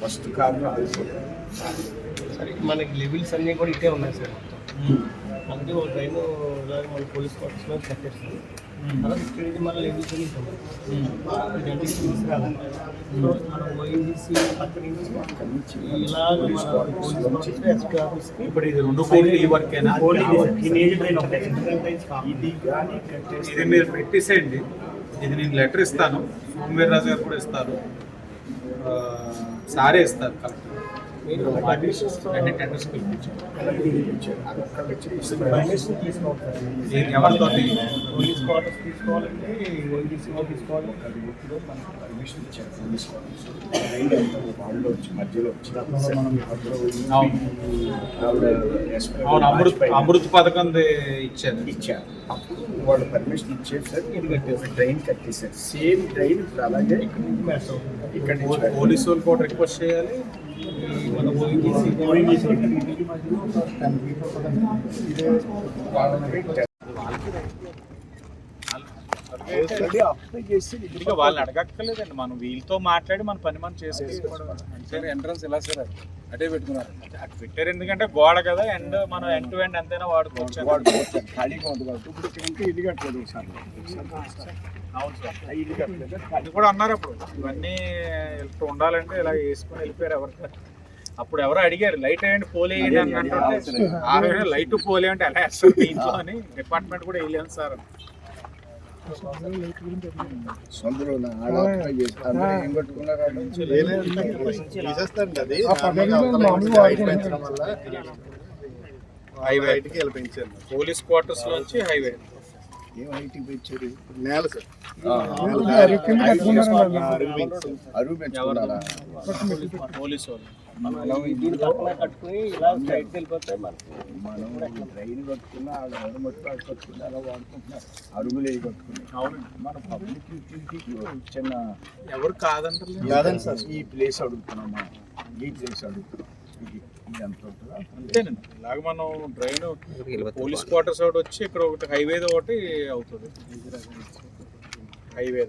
First car మీద వెళ్ళిపోతాం. సరే మనకి లెవెల్స్ అన్నీ కూడా ఇటే ఉన్నాయి సార్ అందుకే ఒక ట్రైన్ మన పోలీస్ క్వార్టర్స్లో కట్టేస్తుంది అలా నుంచి మన లెవెల్స్ అన్ని ఉంటాయి ఇదంతా తీసుకురావాలి. సో మనం ఓఎన్జీసీ అక్కడి నుంచి ఇలాగ మన పోలీస్ క్వార్టర్స్ ఎస్పీ ఆఫీస్కి ఇప్పుడు ఇది రెండు కోట్లు ఈ వర్కేనా? ఇది కానీ కట్టేస్తే ఇది మీరు పెట్టేసేయండి. ఇది నేను లెటర్ ఇస్తాను. సోమవీర్ రాజు గారు కూడా ఇస్తారు. ఆ, సారే పోలీస్ క్వార్టర్స్ తీసుకోవాలంటే ఓఎన్జీసీ తీసుకోవాలి మనకి పర్మిషన్ ఇచ్చారు. పోలీస్ వాళ్ళు రైడ్ అంతా వాళ్ళు వచ్చి మధ్యలో వచ్చి అవును. అమృత్ పథకం ఇచ్చారు ఇచ్చారు అప్పుడు వాళ్ళు పర్మిషన్ ఇచ్చేసారు ఇది కట్టేసారు ట్రైన్ కట్టేసారు సేమ్ ట్రైన్ ఇప్పుడు అలాగే ఇక్కడ నుంచి ఇక్కడ పోలీసు వాళ్ళు కూడా రిక్వెస్ట్ చేయాలి. মানে ఇక వాళ్ళని అడగక్కర్లేదండి. మనం వీళ్ళతో మాట్లాడి మన పని మనం చేసుకోవడం సార్ ఎంట్రన్స్ ఎలా సార్ అదే? పెట్టుకున్నారు. అటు పెట్టారు. ఎందుకంటే గోడ కదా ఎండ్ మనం ఎండ్ టు ఎండ్ ఎంతైనా వాడుకోవచ్చు. వాడుకోవచ్చు. ఖాళీగా ఉంది కాబట్టి. ఇప్పుడు ఇక్కడ ఇంకా ఇల్లు కట్టలేదు ఒకసారి. అవును సార్. ఇల్లు కట్టలేదు. అది కూడా అన్నారు అప్పుడు. ఇవన్నీ ఇట్లా ఉండాలంటే ఇలా వేసుకొని వెళ్ళిపోయారు ఎవరికి అప్పుడు ఎవరో అడిగారు లైట్ వేయండి పోల్ అని అంటే లైట్ పోలే అంటే ఎలా వేస్తారు? దీంట్లో అని డిపార్ట్మెంట్ కూడా వేయలేము సార్. హైవే వెళ్ళి పెంచారు పోలీస్ క్వార్టర్స్ నుంచి హైవే ఏం ఐటీ పెంచారు నేల సార్ పెంచుకున్నారా పోలీసు వాళ్ళు కట్టుకుని ఇలా సైడ్కి వెళ్ళిపోతే మనకి మనం ట్రైన్ కట్టుకున్నా అలా వాడుకుంటున్నారు. అరుగులు వేయి కట్టుకుని. అవునండి. మన పబ్లిక్ యూటిలిటీకి చిన్న ఎవరు కాదంటారు కాదండి సార్ ఈ ప్లేస్ అడుగుతున్నాం మనం. ఈ ప్లేస్ అడుగుతున్నాం. అంతేనండి. ఇలాగ మనం డ్రైన్ పోలీస్ క్వార్టర్స్ ఒకటి వచ్చి ఇక్కడ ఒకటి హైవే ఒకటి అవుతుంది. హైవే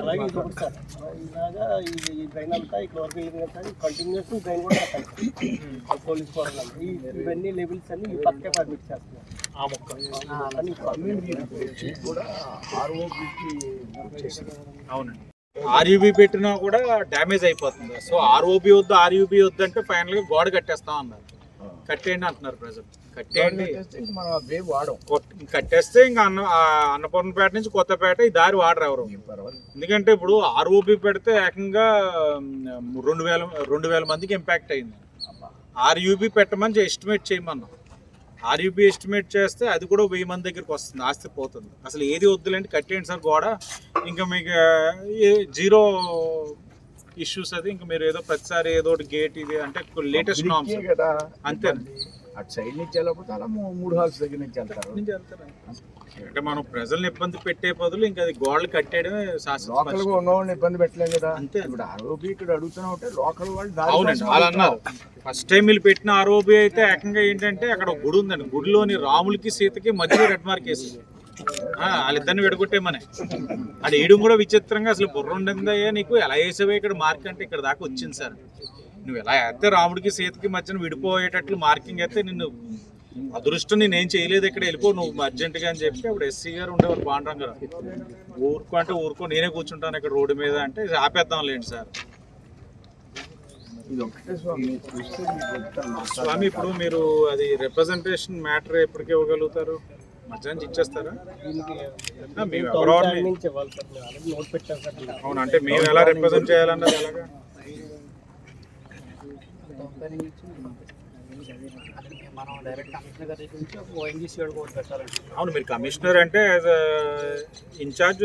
అలాగే ఇది ఒకటి సార్. ఇలాగా ఈ ట్రైన్ అంతా ఇక్కడ వరకు సార్ కంటిన్యూస్ కూడా కట్టాలి పోలీస్ ఈ- ఇవన్నీ లెవెల్స్ అన్ని ఈ పక్కే పర్మిట్ చేస్తున్నారు. ఆ మొక్క కూడా ఆర్ఓబికి అవునండి. ఆర్యూబీ పెట్టినా కూడా డ్యామేజ్ అయిపోతుంది. సో ఆర్ఓబి వద్దు ఆర్యూబీ వద్దు అంటే ఫైనల్గా గోడ కట్టేస్తాం అన్నారు. కట్టేయండి అంటున్నారు ప్రజలు. కట్టేయండి. మనం అవే వాడం. కొట్- కట్టేస్తే ఇంకా అన్న అన్నపూర్ణపేట నుంచి కొత్తపేట ఈ దారి వాడరు ఎవరు. ఎందుకంటే ఇప్పుడు ఆర్ఓబి పెడితే ఏకంగా రెండు వేల రెండు వేల మందికి ఇంపాక్ట్ అయింది. ఆర్యూబీ పెట్టమని ఎస్టిమేట్ చేయమన్నాం. ఆర్యూబీ ఎస్టిమేట్ చేస్తే అది కూడా వెయ్యి మంది దగ్గరికి వస్తుంది ఆస్తి పోతుంది. అసలు ఏది వద్దులేండి కట్టేయండి సార్ గోడ. ఇంకా మీకు జీరో ఇష్యూస్ అది ఇంకా మీరు ఏదో ప్రతిసారి ఏదో ఒకటి గేట్ ఇది అంటే లేటెస్ట్ నామ్స్ ఇదికే కదా. అంతే అటు సైడ్ నుంచి వెళ్ళకపోతే అలా మూడు హాల్స్ దగ్గర నుంచి వెళ్తారు. అంటే మనం ప్రజల్ని ఇబ్బంది పెట్టే బదులు ఇంకా అది గోడలు కట్టేయడమే లోకల్ శాస్త్రం గా ఉన్న వాళ్ళని ఇబ్బంది పెట్టలేం కదా. అంతే. ఇప్పుడు ఆరోపి ఇక్కడ అడుగుతున్నావు అంటే లోకల్ వాళ్ళు దారి అవునండి కోసం వాళ్ళు. అన్నారు. ఫస్ట్ టైం వీళ్ళు పెట్టిన ఆరోపి అయితే ఏకంగా ఏంటంటే అక్కడ ఒక గుడి ఉందండి. గుడిలోని రాములకి సీతకి మధ్యలో రెడ్ మార్క్ వేసి. వాళ్ళిద్దరిని విడగొట్టేమనే అది వేయడం కూడా విచిత్రంగా అసలు బుర్ర ఉండిందయ్యా నీకు? ఎలా వేసావే ఇక్కడ మార్క్ అంటే ఇక్కడ దాకా వచ్చింది సార్. నువ్వు ఎలా వేస్తే రాముడికి సీతకి మధ్యన విడిపోయేటట్లు మార్కింగ్ అయితే నిన్ను అదృష్టం నేనేం చేయలేదు ఇక్కడ వెళ్ళిపో నువ్వు అర్జెంటుగా అని చెప్పి అప్పుడు ఎస్సీ గారు ఉండేవారు బాండ్రంగా ఊరుకో అంటే ఊరుకో నేనే కూర్చుంటాను ఇక్కడ రోడ్డు మీద అంటే ఆపేద్దాం లేండి సార్. స్వామి. ఇప్పుడు మీరు అది రిప్రజెంటేషన్ మ్యాటర్ ఎప్పటికి ఇవ్వగలుగుతారు? మధ్యాహ్నం ఇచ్చేస్తారా? మేము అవును అంటే మేము ఎలా రిప్రజెంట్ చేయాలన్నది ఎలాగా? మనం డైరెక్ట్ కమిషనర్ గారి దగ్గర నుంచి ఒక ఓఎన్జీసీ వాడు కూడా పెట్టాలండి అవును మీరు కమిషనర్ అంటే యాజ్ ఇన్ఛార్జ్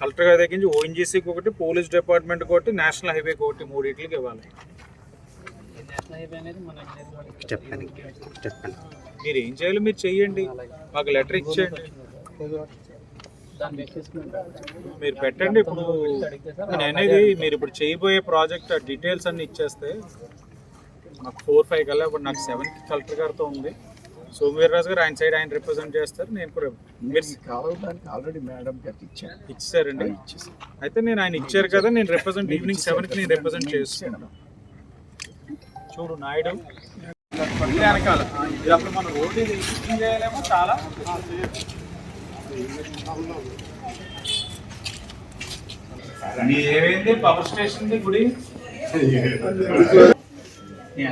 కలెక్టర్ గారి దగ్గర నుంచి ఓఎన్జీసీకి ఒకటి పోలీస్ డిపార్ట్మెంట్కి ఒకటి నేషనల్ హైవేకి ఒకటి మూడింటికి ఇవ్వాలి. నేషనల్ హైవే అనేది మన చెప్పండి చెప్పండి. మీరు ఏం చేయాలో మీరు చెయ్యండి. మాకు లెటర్ ఇచ్చేయండి. మీరు పెట్టండి. ఇప్పుడు నేను అనేది మీరు ఇప్పుడు చేయబోయే ప్రాజెక్ట్ డీటెయిల్స్ అన్ని ఇచ్చేస్తే నాకు ఫోర్ ఫైవ్ కల్లా ఇప్పుడు నాకు సెవెన్కి కలెక్టర్ గారితో ఉంది. సోమవీర్రాజు గారు ఆయన సైడ్ ఆయన రిప్రజెంట్ చేస్తారు. నేను కూడా మీరు ఆల్రెడీ మేడం గారికి ఇచ్చాను ఇచ్చారండి. అయితే నేను ఆయన ఇచ్చారు కదా నేను రిప్రజెంట్ ఈవినింగ్ సెవెన్కి నేను రిప్రజెంట్ చేస్తాను. చూడు నాయుడు వెనకాల. ఇది అప్పుడు మన రోడ్డు చేయాలేమో చాలా. ఏమైంది? పవర్ స్టేషన్ గుడి?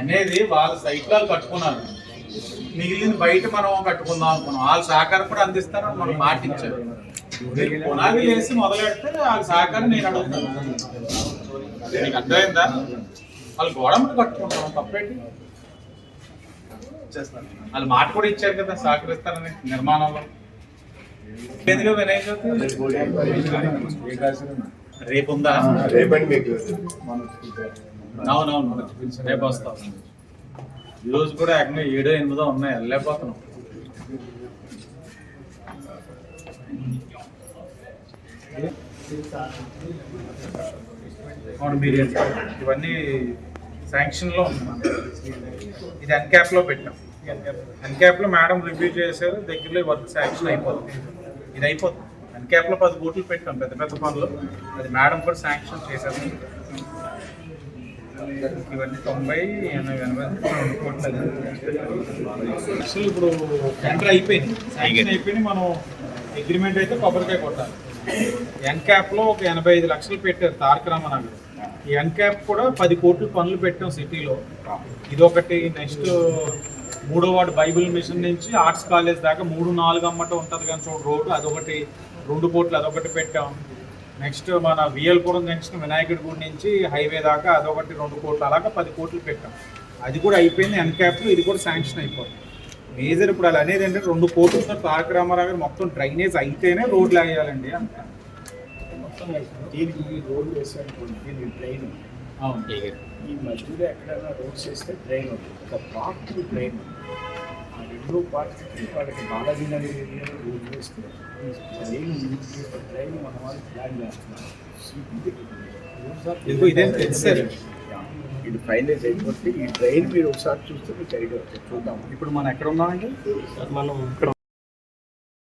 అనేది వాళ్ళ సైకిల్ కట్టుకున్నారు. మిగిలింది బయట మనం కట్టుకుందాం అనుకున్నాం. వాళ్ళ సహకారం కూడా అందిస్తారని మనం మాట ఇచ్చారు పునాది వేసి మొదలెడితే వాళ్ళ సహకారం నేను అడుగుతాను. నీకు అర్థమైందా? వాళ్ళు గోడములు కట్టుకుంటాం. తప్పేంటి? వాళ్ళు మాట కూడా ఇచ్చారు కదా సహకరిస్తారని నిర్మాణంలో. ఎందుకు వినాయక రేపు ఉందా? అవునవును రేపు వస్తాం. ఈ కూడా ఏకంగా ఏడో ఎనిమిదో ఉన్నాయి వెళ్ళలేకపోతున్నాం. అవును మీరు ఇవన్నీ శాంక్షన్లో ఉంది ఇది అన్క్యాప్లో పెట్టాం. అన్క్యాప్లో మేడం రివ్యూ చేశారు దగ్గరలో వర్క్ శాంక్షన్ అయిపోతుంది. ఇది అయిపోతుంది. అన్క్యాప్లో పది కోట్లు పెట్టాం పెద్ద పెద్ద పనులు. అది మేడం కూడా శాంక్షన్ చేశారు ఇవన్నీ తొంభై ఎనభై ఎనభై ఇప్పుడు టెండర్ అయిపోయింది. శాంక్షన్ అయిపోయింది. మనం అగ్రిమెంట్ అయితే కొబ్బరికాయ కొట్టాలి. ఎన్ క్యాప్లో ఒక ఎనభై ఐదు లక్షలు పెట్టారు తారక రామనగర్ ఈ ఎన్ క్యాప్ కూడా పది కోట్లు పనులు పెట్టాం సిటీలో. ఇది ఒకటి నెక్స్ట్ మూడో వార్డు బైబిల్ మిషన్ నుంచి ఆర్ట్స్ కాలేజ్ దాకా మూడు నాలుగు అమ్మట ఉంటుంది కానీ చూడు రోడ్డు అదొకటి. రెండు కోట్లు అదొకటి పెట్టాం. నెక్స్ట్ మన వియల్పురం జంక్షన్ వినాయకుడి గుడి నుంచి హైవే దాకా అదొకటి రెండు కోట్లు అలాగా పది కోట్లు పెట్టాం. అది కూడా అయిపోయింది ఎన్క్యాప్లో ఇది కూడా శాంక్షన్ అయిపోయింది. మేజర్ ఇప్పుడు అలా అనేది ఏంటంటే రెండు కోట్లతో తారక రామారావు గారు మొత్తం డ్రైనేజ్ అయితేనే రోడ్లు వేయాలండి అంత. మొత్తం వేసారు దీనికి ఈ డ్రైన్ అవును. మధ్యలో ఎక్కడైనా రోడ్స్ వేస్తే డ్రైన్ ఉంటుంది ఒక పార్ట్ డ్రైన్ రెండో పార్ట్కి వాళ్ళకి బాలాజీ నగర్ ఏరియాలో రోడ్ వేస్తే డ్రైన్ మన వాళ్ళు ప్లాన్ చేస్తున్నారు. ఇదేం ఫైనలైజ్ అయిపోతే ఈ డ్రైన్ మీరు ఒకసారి చూస్తే మీకు ఐడియా చూద్దాం. ఇప్పుడు మనం ఎక్కడ ఉన్నామండి? మనం